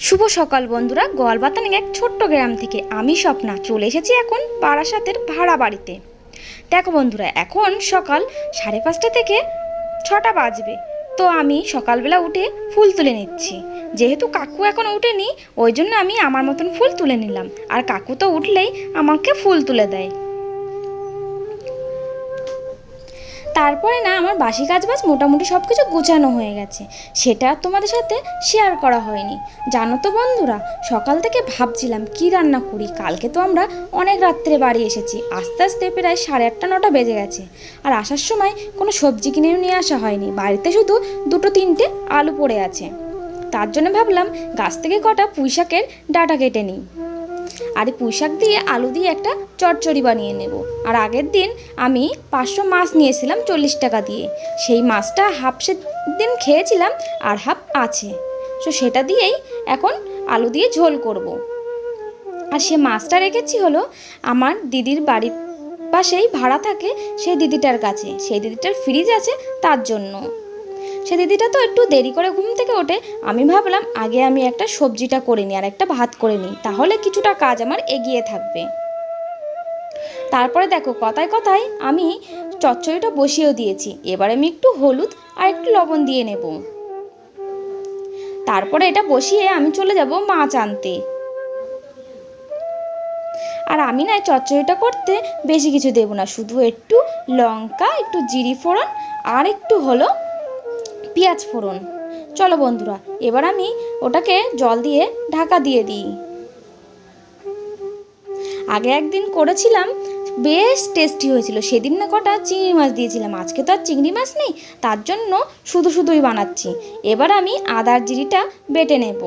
শুভ সকাল, বন্ধুরা। গোয়ালবাতানে এক ছোট্ট গ্রাম থেকে আমি স্বপ্না চলে এসেছি এখন বারাসাতের ভাড়া বাড়িতে। দেখো বন্ধুরা, এখন সকাল সাড়ে পাঁচটা থেকে ছটা বাজবে। তো আমি সকালবেলা উঠে ফুল তুলে নিচ্ছি। যেহেতু কাকু এখন উঠেনি ওই জন্য আমি আমার মতন ফুল তুলে নিলাম। আর কাকু তো উঠলেই আমাকে ফুল তুলে দেয়। তারপরে না আমার বাসি কাজবাজ মোটামুটি সব কিছু গুছানো হয়ে গেছে। সেটা তোমাদের সাথে শেয়ার করা হয়নি। জানো তো বন্ধুরা, সকাল থেকে ভাবছিলাম কি রান্না করি? কালকে তো আমরা অনেক রাত্রে বাড়ি এসেছি। আস্তে আস্তে প্রায় সাড়ে আটটা, নটা বেজে গেছে। আর আসার সময় কোনো সবজি কিনে নিয়ে আসা হয়নি। বাড়িতে শুধু দুটো, তিনটে আলু পড়ে আছে। তার জন্য ভাবলাম গাছ থেকে কটা পুঁইশাকের ডাটা কেটে নিই। আর এই পুঁইশাক দিয়ে আলু দিয়ে একটা চচ্চড়ি বানিয়ে নেব। আর আগের দিন আমি পাঁচশো মাছ নিয়েছিলাম চল্লিশ টাকা দিয়ে। সেই মাছটা হাফ সে দিন খেয়েছিলাম আর হাফ আছে। তো সেটা দিয়েই এখন আলু দিয়ে ঝোল করব। আর সে মাছটা রেখেছি হলো আমার দিদির বাড়ির পাশেই ভাড়া থাকে সেই দিদিটার কাছে। সেই দিদিটার ফ্রিজ আছে তার জন্য। সে দিদিটা তো একটু দেরি করে ঘুম থেকে ওঠে। আমি ভাবলাম, আগে আমি একটা সবজিটা করে নিই আর একটা ভাত করে নিই। তাহলে কিছুটা কাজ আমার এগিয়ে থাকবে। তারপরে দেখো, কথায় কথায় আমি চচ্চড়িটা বসিয়েও দিয়েছি। এবার আমি একটু হলুদ আর একটু লবণ দিয়ে নেব। তারপরে এটা বসিয়ে আমি চলে যাব মাছ আনতে। আর আমি না চচ্চড়িটা করতে বেশি কিছু দেবো না। শুধু একটু লঙ্কা, একটু জিরি ফোড়ন আর একটু হলো পেঁয়াজ ফোড়ন। চলো বন্ধুরা, এবার আমি ওটাকে জল দিয়ে ঢাকা দিয়ে দিই। আগে একদিন করেছিলাম, বেশ টেস্টি হয়েছিল। সেদিন না কটা চিংড়ি মাছ দিয়েছিলাম। আজকে তো আর চিংড়ি মাছ নেই, তার জন্য শুধু শুধুই বানাচ্ছি। এবার আমি আদার জিরিটা বেটে নেব।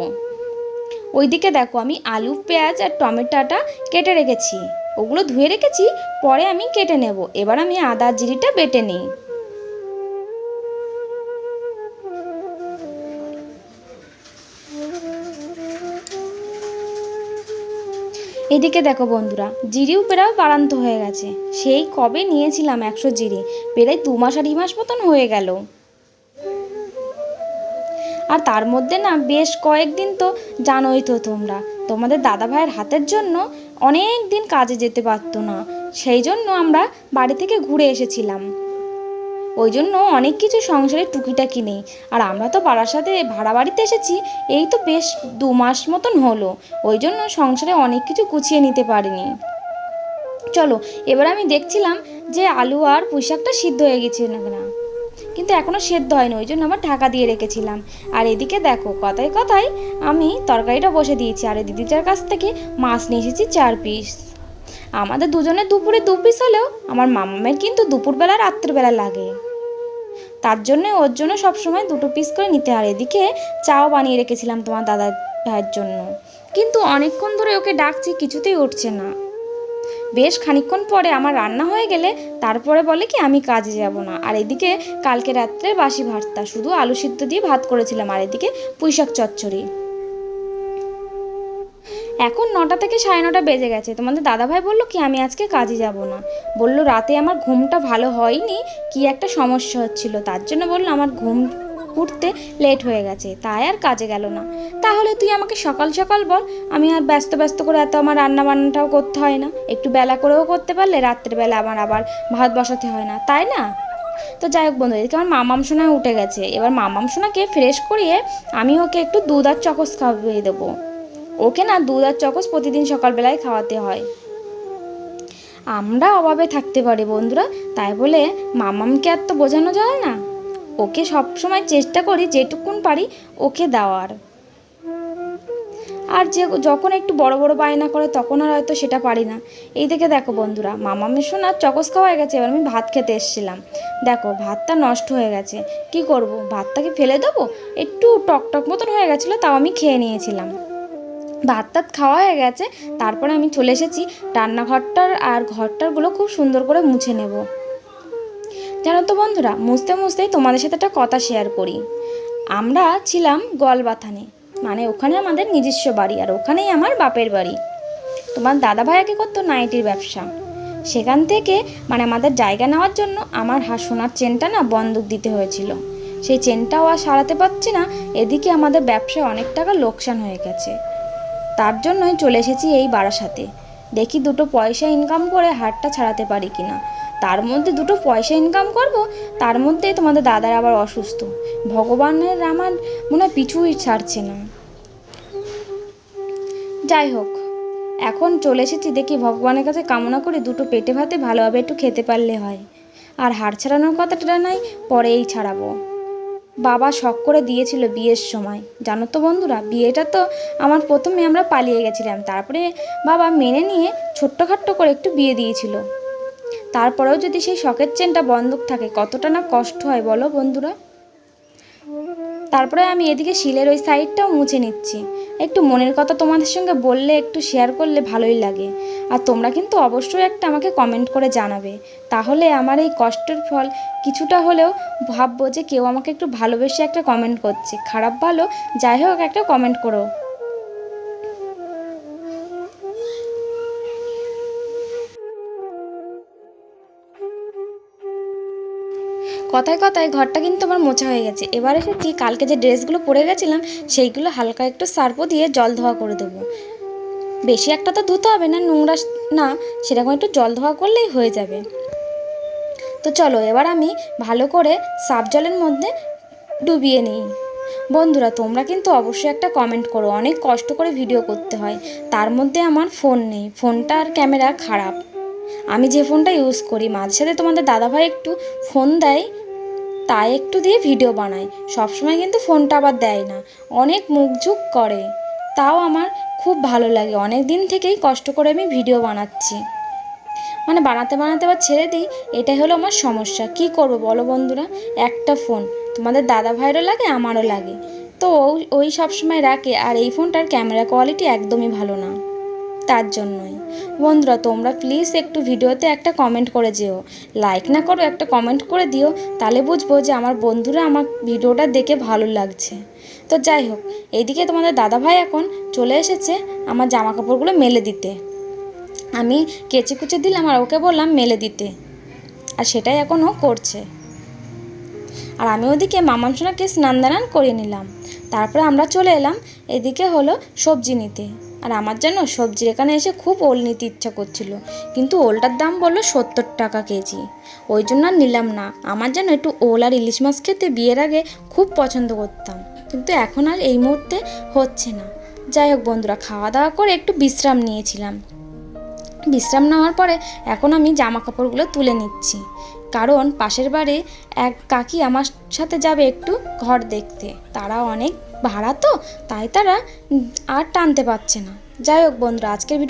ওইদিকে দেখো, আমি আলু, পেঁয়াজ আর টমেটোটা কেটে রেখেছি। ওগুলো ধুয়ে রেখেছি, পরে আমি কেটে নেব। এবার আমি আদার জিরিটা বেটে নিই। এদিকে দেখো বন্ধুরা, জিরিও প্রায় বাড়ান্ত হয়ে গেছে। সেই কবে নিয়েছিলাম একশো জিরি প্রায় দু মাস আড়াই মাস মতন হয়ে গেল। আর তার মধ্যে না বেশ কয়েকদিন তো জানোই তো তোমরা, তোমাদের দাদা ভাইয়ের হাতের জন্য অনেক দিন কাজে যেতে পারতো না, সেই জন্য আমরা বাড়ি থেকে ঘুরে এসেছিলাম। ওই জন্য অনেক কিছু সংসারে টুকিটাকি নেই। আর আমরা তো পাড়ার সাথে ভাড়া বাড়িতে এসেছি, এই তো বেশ দু মাস মতন হলো। ওই জন্য সংসারে অনেক কিছু গুছিয়ে নিতে পারিনি। চলো, এবার আমি দেখছিলাম যে আলু আর পুঁইশাকটা সিদ্ধ হয়ে গেছে না কিন্তু এখনও সেদ্ধ হয়নি ওই জন্য আমার ঢাকা দিয়ে রেখেছিলাম। আর এদিকে দেখো, কথায় কথায় আমি তরকারিটা বসে দিয়েছি, আর দিদিটার কাছ থেকে মাছ নিয়ে এসেছি চার পিস। আমাদের দুজনের দুপুরে দু পিস হলেও আমার মামামের কিন্তু দুপুরবেলা, রাত্রিবেলা লাগে। তার জন্যে ওর জন্য সবসময় দুটো পিস করে নিতে। আর এদিকে চাও বানিয়ে রেখেছিলাম তোমার দাদা ভাইয়ের জন্য। কিন্তু অনেকক্ষণ ধরে ওকে ডাকছি, কিছুতেই উঠছে না। বেশ খানিক্ষণ পরে আমার রান্না হয়ে গেলে তারপরে বলে কি, আমি কাজে যাব না। আর এদিকে কালকে রাত্রে বাসি ভাতটা, শুধু আলু সিদ্ধ দিয়ে ভাত করেছিলাম। আর এদিকে পুঁইশাক চচ্চড়ি। এখন নটা থেকে সাড়ে নটা বেজে গেছে। তোমাদের দাদাভাই বলল, কি, আমি আজকে কাজে যাব না? বলল, রাতে আমার ঘুমটা ভালো হয়নি, কি একটা সমস্যা হচ্ছিল। তার জন্য বলল, আমার ঘুম উঠতে লেট হয়ে গেছে, তাই আর কাজে গেল না। তাহলে তুই আমাকে সকাল সকাল বল, আমি আর ব্যস্ত ব্যস্ত করে এত আমার রান্না বান্নাটাও করতে হয় না। একটু বেলা করেও করতে পারলে রাত্রেবেলা আমার আবার ভাত বসাতে হয় না, তাই না? তো যাই হোক বন্ধু, এদিকে আমার মামাম সোনা উঠে গেছে। এবার মামাম সোনাকে ফ্রেশ করিয়ে আমি ওকে একটু দুধ আর চকস খাওয়িয়ে দেবো। ওকে না দুধ আর চকস প্রতিদিন সকালবেলায় খাওয়াতে হয়। আমরা অভাবে থাকতে পারি বন্ধুরা, তাই বলে মামামকে আর তো বোঝানো যায় না। ওকে সব সময় চেষ্টা করি যেটুকুন পারি ওকে দেওয়ার। আর যে যখন একটু বড় বড় বায়না করে তখন আর হয়তো সেটা পারি না। এই দেখে দেখো বন্ধুরা মামা মামামের শোনা চকস খাওয়া হয়ে গেছে, এবার আমি ভাত খেতে এসেছিলাম। দেখো ভাতটা নষ্ট হয়ে গেছে, কি করব? ভাতটা কি ফেলে দেবো? একটু টক টক মতন হয়ে গেছিল, তাও আমি খেয়ে নিয়েছিলাম। ভাত টাত খাওয়া হয়ে গেছে, তারপরে আমি চলে এসেছি। রান্নাঘরটার আর ঘরটারগুলো খুব সুন্দর করে মুছে নেব। জানো তো বন্ধুরা, মুছতে মুছতেই তোমাদের সাথে একটা কথা শেয়ার করি। আমরা ছিলাম গলবাথানে মানে ওখানে আমাদের নিজস্ব বাড়ি, আর ওখানেই আমার বাপের বাড়ি। তোমার দাদা ভাই আগে করতো নাইটির ব্যবসা। সেখান থেকে মানে আমাদের জায়গা নেওয়ার জন্য আমার হা, সোনার চেনটা না বন্দুক দিতে হয়েছিল। সেই চেনটাও আর সারাতে পারছি না, এদিকে আমাদের ব্যবসায় অনেক টাকা লোকসান হয়ে গেছে। তার জন্যই চলে এসেছি এই বারাসাতে। দেখি দুটো পয়সা ইনকাম করে হাটটা ছাড়াতে পারি কিনা। তার মধ্যে দুটো পয়সা ইনকাম করব, তার মধ্যেই তোমাদের দাদার আবার অসুস্থ। ভগবানের আমার মনে হয় পিছুই ছাড়ছে না। যাই হোক, এখন চলে এসেছি দেখি ভগবানের কাছে কামনা করে দুটো পেটে ভাতে ভালোভাবে একটু খেতে পারলে হয়। আর হাড় ছাড়ানোর কথাটা নাই, পরেই ছাড়াবো। বাবা শখ করে দিয়েছিল বিয়ের সময়। জানো তো বন্ধুরা, বিয়েটা তো আমার প্রথমে আমরা পালিয়ে গেছিলাম। তারপরে বাবা মেনে নিয়ে ছোট্টখাট্ট করে একটু বিয়ে দিয়েছিল। তারপরেও যদি সেই শখের চেনটা বন্ধক থাকে, কতটা না কষ্ট হয় বলো বন্ধুরা? তারপরে আমি এদিকে শিলের ওই সাইডটাও মুছে নিচ্ছি। একটু মনের কথা তোমাদের সঙ্গে বললে, একটু শেয়ার করলে ভালোই লাগে। আর তোমরা কিন্তু অবশ্যই একটা আমাকে কমেন্ট করে জানাবে। তাহলে আমার এই কষ্টের ফল কিছুটা হলেও ভাববো যে কেউ আমাকে একটু ভালোবেসে একটা কমেন্ট করছে। খারাপ ভালো, যাই হোক একটা কমেন্ট করো। কথায় কথায় ঘরটা কিন্তু আমার মোছা হয়ে গেছে। এবার এসেছি কালকে যে ড্রেসগুলো পরে গেছিলাম, সেইগুলো হালকা একটু সার্পো দিয়ে জল ধোয়া করে দেবো। বেশি একটা তো ধুতে হবে না, নোংরা না, সেরকম একটু জল ধোয়া করলেই হয়ে যাবে। তো চলো এবার আমি ভালো করে সাফ জলের মধ্যে ডুবিয়ে নিই। বন্ধুরা, তোমরা কিন্তু অবশ্যই একটা কমেন্ট করো। অনেক কষ্ট করে ভিডিও করতে হয়। তার মধ্যে আমার ফোন নেই। ফোনটা আর ক্যামেরা খারাপ। আমি যে ফোনটা ইউজ করি, মাঝে সাথে তোমাদের দাদাভাই একটু ফোন দেয় তাই একটু দিয়ে ভিডিও বানায়। সবসময় কিন্তু ফোনটা আবার দেয় না। অনেক মুখঝুঁক করে। তাও আমার খুব ভালো লাগে। অনেক দিন থেকেই কষ্ট করে আমি ভিডিও বানাচ্ছি। মানে বানাতে বানাতে আবার ছেড়ে দিই। এটাই হলো আমার সমস্যা। কি করব বলো বন্ধুরা? একটা ফোন। তোমাদের দাদা ভাইয়েরও লাগে, আমারও লাগে। তো ওই সবসময় রাখে। আর এই ফোনটার ক্যামেরা কোয়ালিটি একদমই ভালো না। তার জন্যই। বন্ধুরা, তোমরা প্লিজ একটু ভিডিওতে একটা কমেন্ট করে যেও। লাইক না করো, একটা কমেন্ট করে দিও। তাহলে বুঝব যে আমার বন্ধুরা আমার ভিডিওটা দেখে ভালো লাগছে। তো যাই হোক, এইদিকে তোমাদের দাদাভাই এখন চলে এসেছে আমার জামা কাপড়গুলো মেলে দিতে। আমি কেচে কুচে দিলাম আর ওকে বললাম মেলে দিতে। আর সেটাই এখন ও করছে। আর আমি ওদিকে মামাম সোনাকে স্নান দানান করিয়ে নিলাম। তারপরে আমরা চলে এলাম, এদিকে হলো সবজি নিতে। আর আমার যেন সবজির এখানে এসে খুব ওল নিতে ইচ্ছা করছিল। কিন্তু ওলটার দাম বলল সত্তর টাকা কেজি। ওই জন্য আর নিলাম না। আমার যেন একটু ওল আর ইলিশ মাছ খেতে বিয়ের আগে খুব পছন্দ করতাম। কিন্তু এখন আর এই মুহূর্তে হচ্ছে না। যাই হোক বন্ধুরা খাওয়া দাওয়া করে একটু বিশ্রাম নিয়েছিলাম। বিশ্রাম নেওয়ার পরে এখন আমি জামা কাপড়গুলো তুলে নিচ্ছি। কারণ পাশের বাড়ি এক কাকি আমার সাথে যাবে একটু ঘর দেখতে। তারা অনেক ভাড়া তো তাই তারা আর টানতে পারছে না। যাই হোক বন্ধুরা আজকের ভিডিও